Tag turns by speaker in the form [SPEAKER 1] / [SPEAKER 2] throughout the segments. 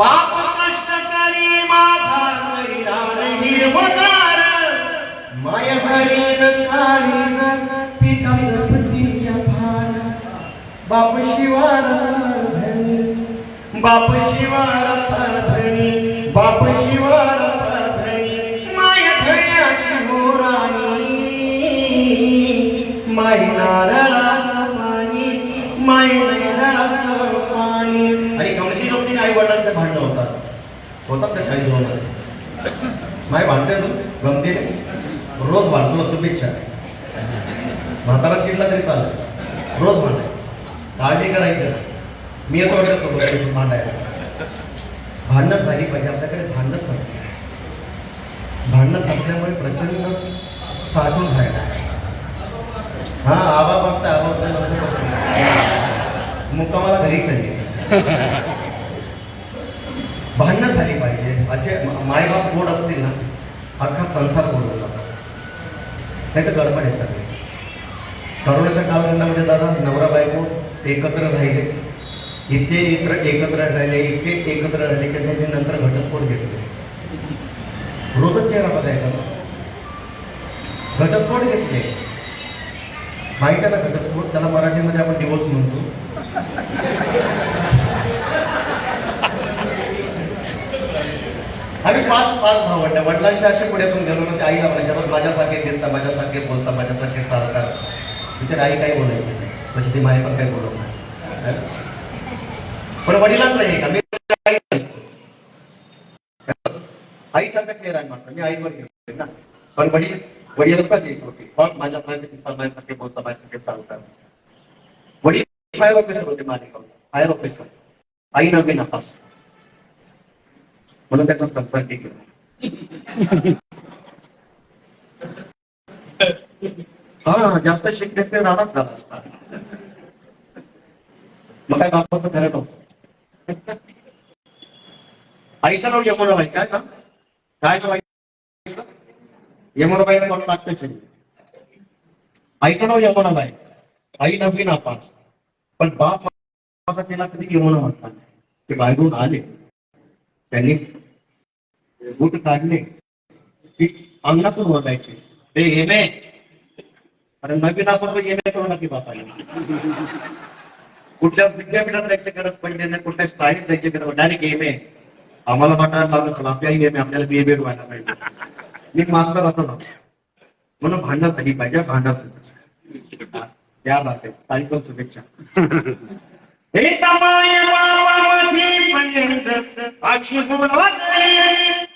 [SPEAKER 1] बाप कष्टकरी माझा रान हिरवगार माय हरीन काळीज पिकाचं पतीच्या बाप शिवाराचा धनी बाप शिवाराचा धनी बाप शिवाराचा धनी. माय धण्याची मोराणी माय नारळाचं आई भांडणं भांडण होतात. होतात त्या चाळीस होणार माय भांडते तू? गमतीने रोज भांडतो शुभेच्छा म्हातारा चिडला तरी चालत रोज भांडायचं. काळजी करायचं. मी येतो वाटत सोबत भांडायला? भांडणं झाली पाहिजे. आपल्याकडे भांडणं संपली. भांडणं संपल्यामुळे प्रचंड साठून राहिला. हा आबा बघता आबा बघता. मुक्कामाला घरी चढली भांडणं झाली पाहिजे. असे मायबाप गोड असतील ना अख्खा संसार गोड होऊन जात. नाही तर गडबड आहे सगळे. करोनाच्या कालखंडामध्ये दादा नवरा बायको एकत्र राहिले. इतके इतर एकत्र राहिले इतके एकत्र राहिले की त्यांनी नंतर घटस्फोट घेतले. रोजच चेहरा बघायचा ना. घटस्फोट घेतले. माहिती आहे ना घटस्फोट? त्याला मराठीमध्ये आपण डिवोर्स म्हणतो. आम्ही पाच पाच भाव वाटल्या वडिलांच्या असे पुढ्यातून गेलो ना ते आईला म्हणायच्या माझ्यासारखे दिसतात माझ्यासारखे बोलतात माझ्यासारखे चालतात. तिथे आई काही बोलायची नाही. तशी ती माई पण काही बोलत नाही. पण वडिलांचं हे का? मी आई आईसारखा चेहरा आहे माझा. मी आईवर गेलो ना. पण वडील वडील असतात एक होते. बघ माझ्यासारखे दिसतात माझ्यासारखे बोलतात माझ्यासारखे चालतात. वडील फायर ऑफिसर होते माझे फायर ऑफिसर आई नव्हे नापास. म्हणून त्याचा कन्सल्टी केलं. हा जास्त शिकण्यात ते राहणार झाला असता. मग काय बापाचं खरं नव्हतं. आईचं नाव यमुनाबाई काय का? काय नाव आईचं यमुनाबाईला म्हणून लागतं शरीर. आईचं नाव यमुनाबाई. आई नवीन नापास. पण बाप माझा केला कधी यमुना म्हणतात. ते बाहेरून आले. त्यांनी बूट काढणे की अंगणातून ओरडायचे. ते येणे अरे नवीन आपण येणे करू नक्की बापाला. कुठल्या विद्यापीठात जायची गरज पडली नाही कुठल्या शाळेत जायची गरज डायरेक्ट एम ए. आम्हाला वाटायला लागलं चला आपल्याही एम ए आपल्याला बी एम व्हायला पाहिजे. मी मास्टर असं ना. म्हणून भांडण झाली पाहिजे भांडण त्या बात आहे पण शुभेच्छा. हे तमाय वावामध्ये पर्यंत अशी बोलागली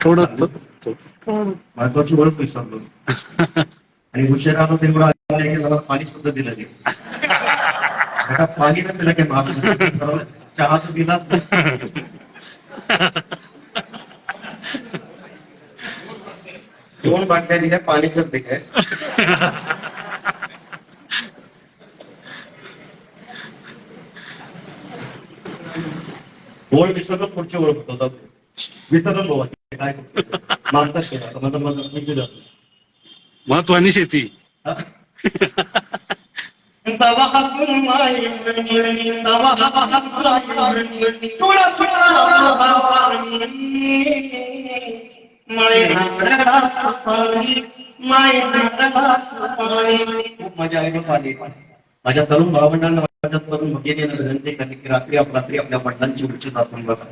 [SPEAKER 2] थोडं
[SPEAKER 1] महत्वाची ओळख विसरलो आणि उशिरानं ते एवढं आले की मला पाणी सुद्धा दिलं आता पाणी नाही दिलं की माफ चहा तर दिलाच नाही. दोन बाटल्या दिल्या पाणीच दिल्या. ओळख विसरलो पुढची ओळख होतो. विसरलो काय करतो? मागचा शेण आता माझं माझं मी दिलं.
[SPEAKER 2] महत्वानी शेती.
[SPEAKER 1] तुला तुला पाणी माझ्या तरुण भावंडांना माझ्या तरुण भगिनीला विनंती करते की रात्री अपरात्री आपल्या वडिलांची उच्च आपण बघा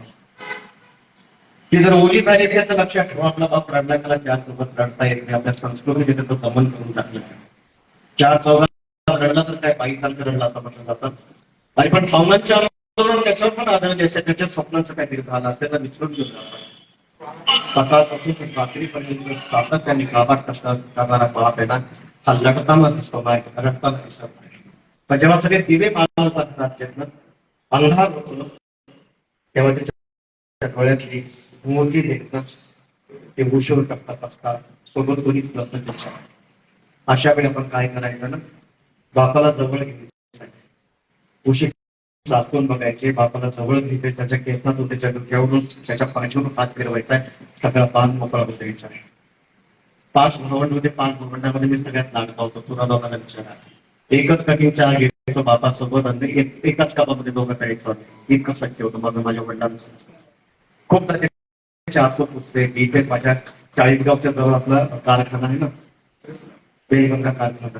[SPEAKER 1] की जर ओली झाली असेल तर लक्षात ठेवा. आपला बाप रडला त्याला चार सोबत रडता येत नाही. आपल्या संस्कृतीने त्याचं दमन करून टाकलं. चार चौघा रडला तर काय बाई सारखं रडला असं म्हटलं जातं? आणि पण भावनांच्या आंदोलन त्याच्यावर पण आधारित असेल त्याच्या स्वप्नाचं काहीतरी झालं असेल तर विसरून घेऊन जातात सकाळपासून रात्रीपर्यंत सातत्याने काबाड कष्ट करणारा बाप आहे ना हा लढताना दिसतो बाय रडताना दिसत नाही. पण जेव्हा सगळे दिवे मागवतात राज्यातनं अंधार होतो. तेव्हा त्याच्या डोळ्यातली मोठी देखणं ते उशीर टप्प्यात असतात. सोबत कोणीच नसतं त्याच्या. अशा वेळी आपण काय करायचं ना? बापाला जवळ घ्यायचं उशीर साचून बघायचे. बापाला जवळ घ्यायचे. त्याच्या केसात त्याच्या डोक्यावरून त्याच्या पाठीवरून हात फिरवायचा आहे. सगळा पान मोकळा होत द्यायचा आहे. पाच भावंडमध्ये पाच भावंडामध्ये मी सगळ्यात लाड पावतो. तुला दोघांना विचारा. एकच कठीण चहा घेतो बापासोबत आणि एक- एकाच कापामध्ये दोघं प्यायचं इतकं सत्य होतं माझं माझ्या वडिलांचं. खूप त्याचे पुसते मी इथे माझ्या चाळीसगावच्या जवळ आपला कारखाना आहे ना. वेगवेगळा कारखाना.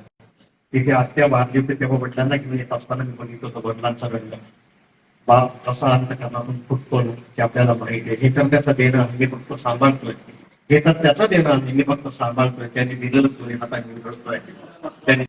[SPEAKER 1] तिथे आत्या वाढली होती तेव्हा वडिलांना घेऊन येत असताना मी बघितलं होतं वडिलांचा रंग बाप कसा अंतकरणातून फुटतो ना ते आपल्याला माहिती आहे. हे तर त्याचं देणं आहे, मी फक्त सांभाळतोय. हे तर त्याचं देणं आहे, मी फक्त सांभाळतोय. त्याने दिलेलं आता हाताने उघडतोय. त्याने